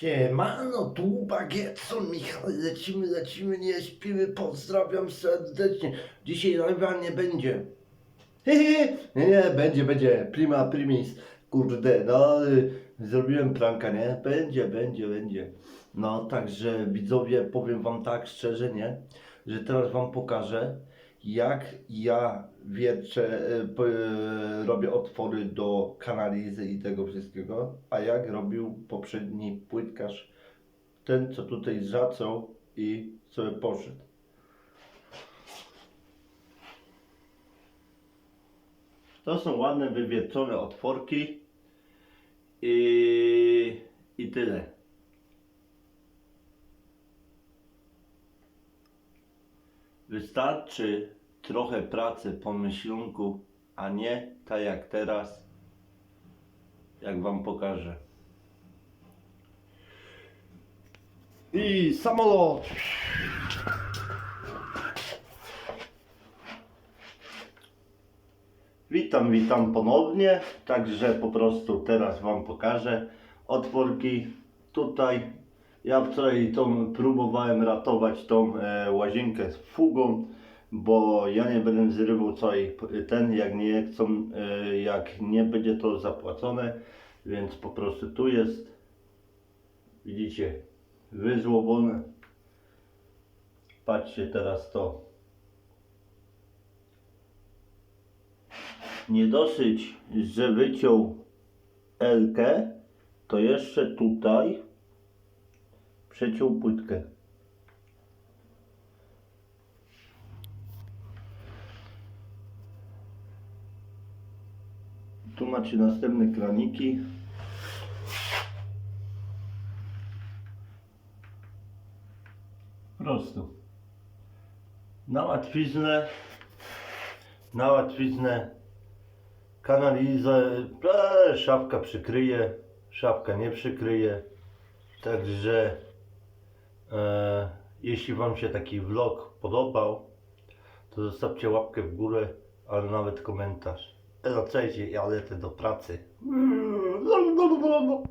Siemano, tu Bagietson, Michał, lecimy, lecimy, nie śpimy, pozdrawiam serdecznie. Dzisiaj live'a nie będzie. Hehe, nie, będzie, będzie, prima primis, kurde, no, y, zrobiłem pranka, nie, będzie, będzie, będzie. No, także widzowie, powiem wam tak szczerze, nie, że teraz wam pokażę, jak ja wierczę, e, robię otwory do kanalizy i tego wszystkiego, a jak robił poprzedni płytkarz, ten co tutaj zaczął i sobie poszedł. To są ładne wywiercone otworki i, i tyle. Wystarczy trochę pracy, pomyślunku, a nie tak jak teraz, jak Wam pokażę. I samolot! Witam, witam ponownie. Także po prostu teraz Wam pokażę otworki tutaj. Ja wczoraj tą próbowałem ratować tą e, łazienkę z fugą, bo ja nie będę zrywał całej ten, jak nie chcą, e, jak nie będzie to zapłacone, więc po prostu tu jest, widzicie, wyzłowone. Patrzcie teraz to. Nie dosyć, że wyciął Elkę, to jeszcze tutaj przeciął płytkę. Tu macie następne kraniki. Po prostu. Na łatwiznę, na łatwiznę kanalizę, szafka przykryje, szafka nie przykryje. Także jeśli Wam się taki vlog podobał, to zostawcie łapkę w górę, ale nawet komentarz. E, No cześć, ja lecę do pracy.